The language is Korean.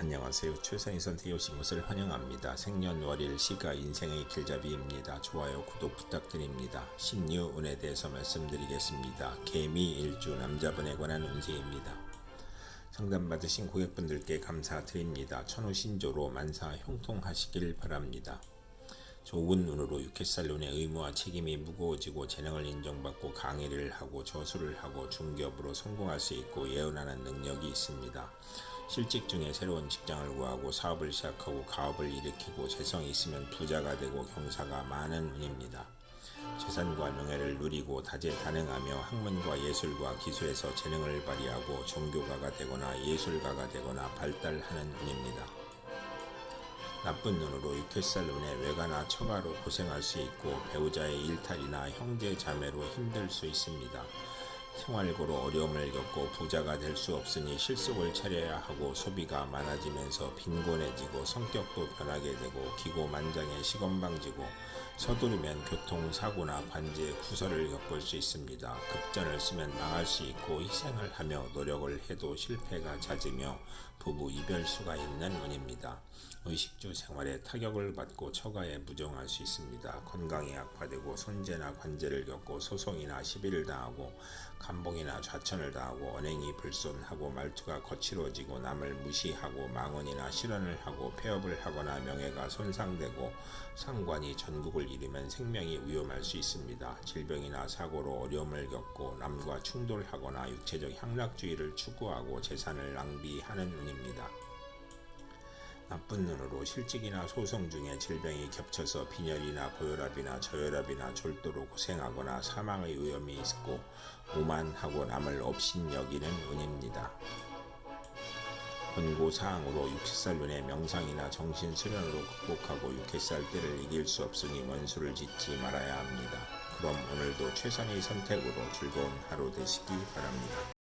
안녕하세요. 최선희 선택에 오신 것을 환영합니다. 생년월일 시가 인생의 길잡이입니다. 좋아요, 구독 부탁드립니다. 신유운에 대해서 말씀드리겠습니다. 개미 일주 남자분에 관한 운세입니다. 상담받으신 고객분들께 감사드립니다. 천호신조로 만사 형통하시길 바랍니다. 좋은 운으로 육회살론의 의무와 책임이 무거워지고 재능을 인정받고 강의를 하고 저수를 하고 중기업으로 성공할 수 있고 예언하는 능력이 있습니다. 실직 중에 새로운 직장을 구하고 사업을 시작하고 가업을 일으키고 재성이 있으면 부자가 되고 경사가 많은 운입니다. 재산과 명예를 누리고 다재다능하며 학문과 예술과 기술에서 재능을 발휘하고 종교가가 되거나 예술가가 되거나 발달하는 운입니다. 나쁜 눈으로 육회살 눈에 외가나 처가로 고생할 수 있고 배우자의 일탈이나 형제 자매로 힘들 수 있습니다. 생활고로 어려움을 겪고 부자가 될 수 없으니 실속을 차려야 하고 소비가 많아지면서 빈곤해지고 성격도 변하게 되고 기고만장해 시건방지고 서두르면 교통사고나 관제 구설을 겪을 수 있습니다. 급전을 쓰면 망할 수 있고 희생을 하며 노력을 해도 실패가 잦으며 부부 이별수가 있는 운입니다. 의식주 생활에 타격을 받고 처가에 무정할 수 있습니다. 건강이 악화되고 손재나 관제를 겪고 소송이나 시비를 당하고 감봉이나 좌천을 당하고 언행이 불손하고 말투가 거칠어지고 남을 무시하고 망언이나 실언을 하고 폐업을 하거나 명예가 손상되고 상관이 전국을 잃으면 생명이 위험할 수 있습니다. 질병이나 사고로 어려움을 겪고 남과 충돌하거나 육체적 향락주의를 추구하고 재산을 낭비하는 운입니다. 나쁜 눈으로 실직이나 소송 중에 질병이 겹쳐서 빈혈이나 고혈압이나 저혈압이나 졸도로 고생하거나 사망의 위험이 있고 오만하고 남을 업신 여기는 운입니다. 권고사항으로 육회살 눈의 명상이나 정신수련으로 극복하고 육회살 때를 이길 수 없으니 원수를 짓지 말아야 합니다. 그럼 오늘도 최선의 선택으로 즐거운 하루 되시기 바랍니다.